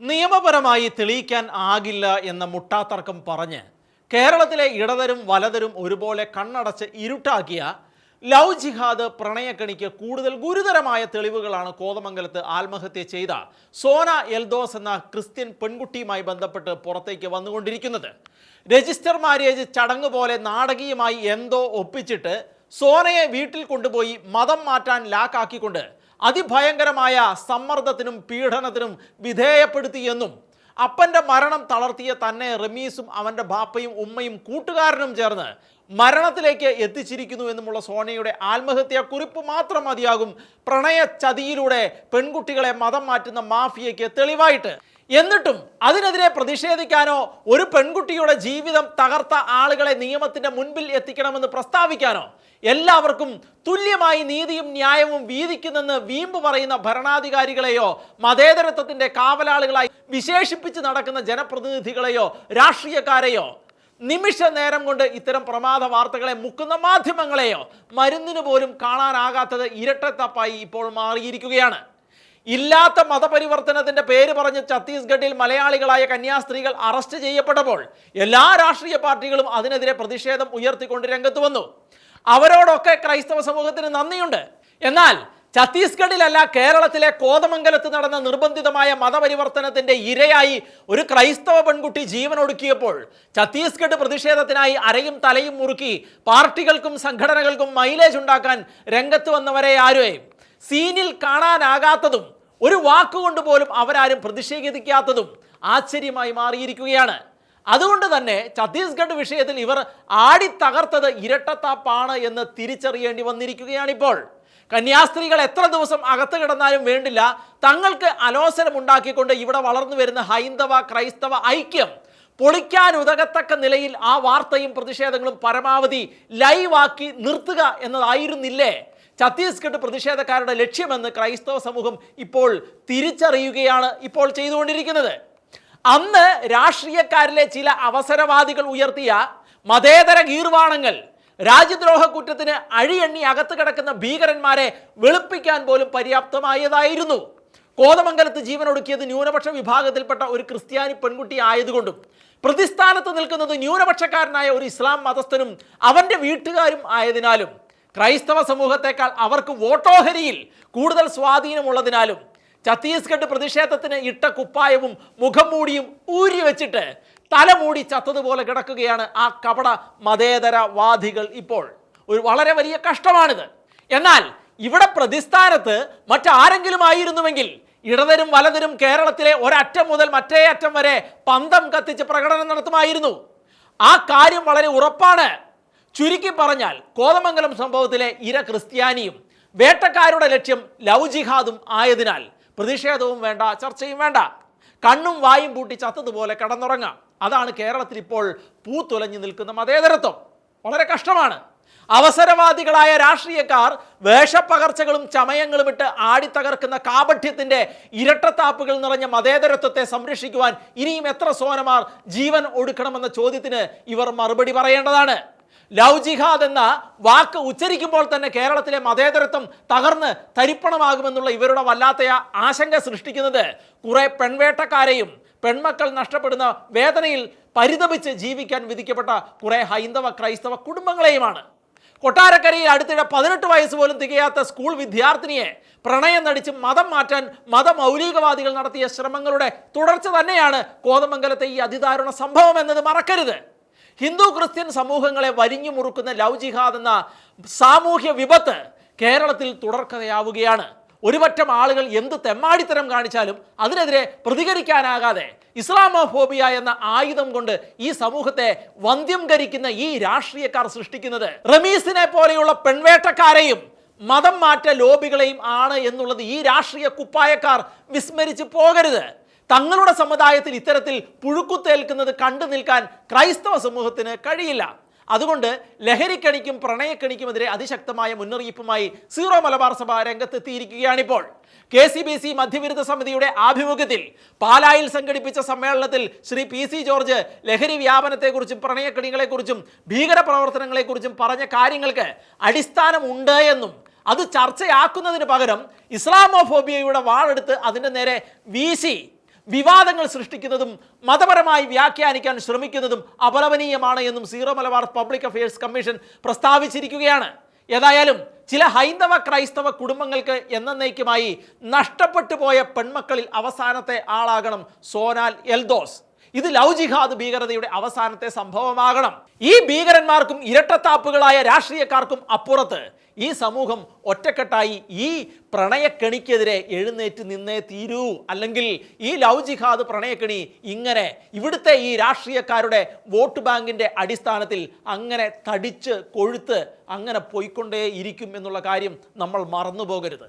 നിയമപരമായി തെളിയിക്കാൻ ആകില്ല എന്ന മുട്ടാത്തർക്കം പറഞ്ഞ് കേരളത്തിലെ ഇടതരും വലതരും ഒരുപോലെ കണ്ണടച്ച് ഇരുട്ടാക്കിയ ലവ് ജിഹാദ് പ്രണയക്കണിക്ക് കൂടുതൽ ഗുരുതരമായ തെളിവുകളാണ് കോതമംഗലത്ത് ആത്മഹത്യ ചെയ്ത സോന എൽദോസ് എന്ന ക്രിസ്ത്യൻ പെൺകുട്ടിയുമായി ബന്ധപ്പെട്ട് പുറത്തേക്ക് വന്നുകൊണ്ടിരിക്കുന്നത്. രജിസ്റ്റർ മാര്യേജ് ചടങ്ങ് പോലെ നാടകീയമായി എന്തോ ഒപ്പിച്ചിട്ട് സോനയെ വീട്ടിൽ കൊണ്ടുപോയി മതം മാറ്റാൻ ലാക്കാക്കിക്കൊണ്ട് അതിഭയങ്കരമായ സമ്മർദ്ദത്തിനും പീഡനത്തിനും വിധേയപ്പെടുത്തിയെന്നും അപ്പന്റെ മരണം തളർത്തിയ തന്നെ റമീസും അവന്റെ ബാപ്പയും ഉമ്മയും കൂട്ടുകാരനും ചേർന്ന് മരണത്തിലേക്ക് എത്തിച്ചിരിക്കുന്നു എന്നുമുള്ള സോണിയുടെ ആത്മഹത്യാ കുറിപ്പ് മാത്രം മതിയാകും പ്രണയ ചതിയിലൂടെ പെൺകുട്ടികളെ മതം മാറ്റുന്ന മാഫിയയ്ക്ക് തെളിവായിട്ട്. എന്നിട്ടും അതിനെതിരെ പ്രതിഷേധിക്കാനോ ഒരു പെൺകുട്ടിയുടെ ജീവിതം തകർത്ത ആളുകളെ നിയമത്തിന്റെ മുൻപിൽ എത്തിക്കണമെന്ന് പ്രസ്താവിക്കാനോ എല്ലാവർക്കും തുല്യമായി നീതിയും ന്യായവും വീതിക്കുന്നെന്ന് വീമ്പ് പറയുന്ന ഭരണാധികാരികളെയോ മതേതരത്വത്തിന്റെ കാവലാളുകളായി വിശേഷിപ്പിച്ച് നടക്കുന്ന ജനപ്രതിനിധികളെയോ രാഷ്ട്രീയക്കാരെയോ നിമിഷ നേരം കൊണ്ട് ഇത്തരം പ്രമാദ വാർത്തകളെ മുക്കുന്ന മാധ്യമങ്ങളെയോ മരുന്നിന് പോലും കാണാനാകാത്തത് ഇരട്ടത്തപ്പായി ഇപ്പോൾ മാറിയിരിക്കുകയാണ്. ഇല്ലാത്ത മതപരിവർത്തനത്തിന്റെ പേര് പറഞ്ഞ് ഛത്തീസ്ഗഡിൽ മലയാളികളായ കന്യാസ്ത്രീകൾ അറസ്റ്റ് ചെയ്യപ്പെട്ടപ്പോൾ എല്ലാ രാഷ്ട്രീയ പാർട്ടികളും അതിനെതിരെ പ്രതിഷേധം ഉയർത്തിക്കൊണ്ട് രംഗത്ത് വന്നു. അവരോടൊക്കെ ക്രൈസ്തവ സമൂഹത്തിന് നന്ദിയുണ്ട്. എന്നാൽ ഛത്തീസ്ഗഡിലല്ല കേരളത്തിലെ കോതമംഗലത്ത് നടന്ന നിർബന്ധിതമായ മതപരിവർത്തനത്തിന്റെ ഇരയായി ഒരു ക്രൈസ്തവ പെൺകുട്ടി ജീവൻ ഒടുക്കിയപ്പോൾ ഛത്തീസ്ഗഡ് പ്രതിഷേധത്തിനായി അരയും തലയും മുറുക്കി പാർട്ടികൾക്കും സംഘടനകൾക്കും മൈലേജ് ഉണ്ടാക്കാൻ രംഗത്ത് വന്നവരെ ആരും സീനിൽ കാണാനാകാത്തതും ഒരു വാക്കുകൊണ്ട് പോലും അവരാരും പ്രതിഷേധിക്കാത്തതും ആശ്ചര്യമായി മാറിയിരിക്കുകയാണ്. അതുകൊണ്ട് തന്നെ ഛത്തീസ്ഗഡ് വിഷയത്തിൽ ഇവർ ആടി തകർത്തത് ഇരട്ടത്താപ്പാണ് എന്ന് തിരിച്ചറിയേണ്ടി വന്നിരിക്കുകയാണിപ്പോൾ. കന്യാസ്ത്രീകൾ എത്ര ദിവസം അകത്ത് കിടന്നാലും വേണ്ടില്ല. തങ്ങൾക്ക് അലോസരം ഉണ്ടാക്കിക്കൊണ്ട് ഇവിടെ വളർന്നു വരുന്ന ഹൈന്ദവ ക്രൈസ്തവ ഐക്യം. പൊളിക്കാൻ ഉതകത്തക്ക നിലയിൽ ആ വാർത്തയും പ്രതിഷേധങ്ങളും പരമാവധി ലൈവാക്കി നിർത്തുക എന്നതായിരുന്നില്ലേ? ഛത്തീസ്ഗഡ് പ്രതിഷേധക്കാരുടെ ലക്ഷ്യമെന്ന് ക്രൈസ്തവ സമൂഹം ഇപ്പോൾ തിരിച്ചറിയുകയാണ് ഇപ്പോൾ ചെയ്തുകൊണ്ടിരിക്കുന്നത്. അന്ന് രാഷ്ട്രീയക്കാരിലെ ചില അവസരവാദികൾ ഉയർത്തിയ മതേതര ഗീർവാണങ്ങൾ രാജ്യദ്രോഹ കുറ്റത്തിന് അഴിയെണ്ണി അകത്ത് കിടക്കുന്ന ഭീകരന്മാരെ വെളുപ്പിക്കാൻ പോലും പര്യാപ്തമായതായിരുന്നു. കോതമംഗലത്ത് ജീവനൊടുക്കിയത് ന്യൂനപക്ഷ വിഭാഗത്തിൽപ്പെട്ട ഒരു ക്രിസ്ത്യാനി പെൺകുട്ടി ആയതുകൊണ്ടും പ്രതിസ്ഥാനത്ത് നിൽക്കുന്നത് ന്യൂനപക്ഷക്കാരനായ ഒരു ഇസ്ലാം മതസ്ഥനും അവന്റെ വീട്ടുകാരും ആയതിനാലും ക്രൈസ്തവ സമൂഹത്തെക്കാൾ അവർക്ക് വോട്ടോഹരിയിൽ കൂടുതൽ സ്വാധീനമുള്ളതിനാലും ഛത്തീസ്ഗഡ് പ്രതിഷേധത്തിന് ഇട്ട കുപ്പായവും മുഖം മൂടിയും ഊരി വെച്ചിട്ട് തലമൂടി ചത്തതുപോലെ കിടക്കുകയാണ് ആ കപട മതേതര വാദികൾ ഇപ്പോൾ. ഒരു വളരെ വലിയ കഷ്ടമാണിത്. എന്നാൽ ഇവിടെ പ്രതിസ്ഥാനത്ത് മറ്റാരെങ്കിലും ആയിരുന്നുവെങ്കിൽ ഇടതരും വലതരും കേരളത്തിലെ ഒരറ്റം മുതൽ മറ്റേ അറ്റം വരെ പന്തം കത്തിച്ച് പ്രകടനം നടത്തുമായിരുന്നു. ആ കാര്യം വളരെ ഉറപ്പാണ്. ചുരുക്കി പറഞ്ഞാൽ കോതമംഗലം സംഭവത്തിലെ ഇര ക്രിസ്ത്യാനിയും വേട്ടക്കാരുടെ ലക്ഷ്യം ലവ് ജിഹാദും ആയതിനാൽ പ്രതിഷേധവും വേണ്ട ചർച്ചയും വേണ്ട. കണ്ണും വായും പൂട്ടി ചത്തതുപോലെ കടന്നുറങ്ങാം. അതാണ് കേരളത്തിൽ ഇപ്പോൾ പൂത്തുലഞ്ഞു നിൽക്കുന്ന മതേതരത്വം. വളരെ കഷ്ടമാണ്. അവസരവാദികളായ രാഷ്ട്രീയക്കാർ വേഷപ്പകർച്ചകളും ചമയങ്ങളും ഇട്ട് ആടിത്തകർക്കുന്ന കാപഠ്യത്തിന്റെ ഇരട്ടത്താപ്പുകൾ നിറഞ്ഞ മതേതരത്വത്തെ സംരക്ഷിക്കുവാൻ ഇനിയും എത്ര സോനമാർ ജീവൻ ഒടുക്കണമെന്ന ചോദ്യത്തിന് ഇവർ മറുപടി പറയേണ്ടതാണ്. ലവ് ജിഹാദ് എന്ന വാക്ക് ഉച്ചരിക്കുമ്പോൾ തന്നെ കേരളത്തിലെ മതേതരത്വം തകർന്ന് തരിപ്പണമാകുമെന്നുള്ള ഇവരുടെ വല്ലാത്ത ആശങ്ക സൃഷ്ടിക്കുന്നത് കുറേ പെൺവേട്ടക്കാരെയും പെൺമക്കൾ നഷ്ടപ്പെടുന്ന വേദനയിൽ പരിതപിച്ച് ജീവിക്കാൻ വിധിക്കപ്പെട്ട കുറേ ഹൈന്ദവ ക്രൈസ്തവ കുടുംബങ്ങളെയുമാണ്. കൊട്ടാരക്കരയിൽ അടുത്തിടെ പതിനെട്ട് വയസ്സ് പോലും തികയാത്ത സ്കൂൾ വിദ്യാർത്ഥിനിയെ പ്രണയം നടിച്ച് മതം മാറ്റാൻ മതമൗലികവാദികൾ നടത്തിയ ശ്രമങ്ങളുടെ തുടർച്ച തന്നെയാണ് കോതമംഗലത്തെ ഈ അതിദാരുണ സംഭവം എന്നത് മറക്കരുത്. ഹിന്ദു ക്രിസ്ത്യൻ സമൂഹങ്ങളെ വരിഞ്ഞു മുറുക്കുന്ന ലവ് ജിഹാദ് എന്ന സാമൂഹ്യ വിപത്ത് കേരളത്തിൽ തുടർക്കഥയാവുകയാണ്. ഒരുപറ്റം ആളുകൾ എന്ത് തെമ്മാടിത്തരം കാണിച്ചാലും അതിനെതിരെ പ്രതികരിക്കാനാകാതെ ഇസ്ലാമോഫോബിയ എന്ന ആയുധം കൊണ്ട് ഈ സമൂഹത്തെ വന്ധ്യംകരിക്കുന്ന ഈ രാഷ്ട്രീയക്കാർ സൃഷ്ടിക്കുന്നത്. റമീസിനെ പോലെയുള്ള പെൺവേട്ടക്കാരെയും മതം മാറ്റ ലോബികളെയും ആണ് എന്നുള്ളത് ഈ രാഷ്ട്രീയ കുപ്പായക്കാർ വിസ്മരിച്ചു പോകരുത്. തങ്ങളുടെ സമുദായത്തിൽ ഇത്തരത്തിൽ പുഴുക്കുത്തേൽക്കുന്നത് കണ്ടു നിൽക്കാൻ ക്രൈസ്തവ സമൂഹത്തിന് കഴിയില്ല. അതുകൊണ്ട് ലഹരിക്കണിക്കും പ്രണയക്കണിക്കുമെതിരെ അതിശക്തമായ മുന്നറിയിപ്പുമായി സീറോ മലബാർ സഭ രംഗത്തെത്തിയിരിക്കുകയാണിപ്പോൾ. കെ സി ബി സി മധ്യവിരുദ്ധ സമിതിയുടെ ആഭിമുഖ്യത്തിൽ പാലായിൽ സംഘടിപ്പിച്ച സമ്മേളനത്തിൽ ശ്രീ പി സി ജോർജ് ലഹരി വ്യാപനത്തെക്കുറിച്ചും പ്രണയക്കണികളെക്കുറിച്ചും ഭീകരപ്രവർത്തനങ്ങളെക്കുറിച്ചും പറഞ്ഞ കാര്യങ്ങൾക്ക് അടിസ്ഥാനമുണ്ട് എന്നും അത് ചർച്ചയാക്കുന്നതിന് പകരം ഇസ്ലാമോഫോബിയയുടെ വാളെടുത്ത് അതിന്റെ നേരെ വീശി വിവാദങ്ങൾ സൃഷ്ടിക്കുന്നതും മതപരമായി വ്യാഖ്യാനിക്കാൻ ശ്രമിക്കുന്നതും അപലപനീയമാണ് എന്നും Syro Malabar public affairs commission പ്രസ്താവിച്ചിരിക്കുകയാണ്. ഏതായാലും ചില ഹൈന്ദവ ക്രൈസ്തവ കുടുംബങ്ങൾക്ക് എന്നേക്കുമായി നഷ്ടപ്പെട്ടു പോയ പെൺമക്കളിൽ അവസാനത്തെ ആളാകണം സോനാൽ എൽദോസ്. ഇത് ലവ് ജിഹാദ് ഭീകരതയുടെ അവസാനത്തെ സംഭവമാകണം. ഈ ഭീകരന്മാർക്കും ഇരട്ടത്താപ്പുകളായ രാഷ്ട്രീയക്കാർക്കും അപ്പുറത്ത് ഈ സമൂഹം ഒറ്റക്കെട്ടായി ഈ പ്രണയക്കെണിക്കെതിരെ എഴുന്നേറ്റ് നിന്നേ തീരൂ. അല്ലെങ്കിൽ ഈ ലവ് ജിഹാദ് പ്രണയക്കെണി ഇങ്ങനെ ഇവിടുത്തെ ഈ രാഷ്ട്രീയക്കാരുടെ വോട്ട് ബാങ്കിന്റെ അടിസ്ഥാനത്തിൽ അങ്ങനെ തടിച്ച് കൊഴുത്ത് അങ്ങനെ പോയിക്കൊണ്ടേ ഇരിക്കും എന്നുള്ള കാര്യം നമ്മൾ മറന്നു പോകരുത്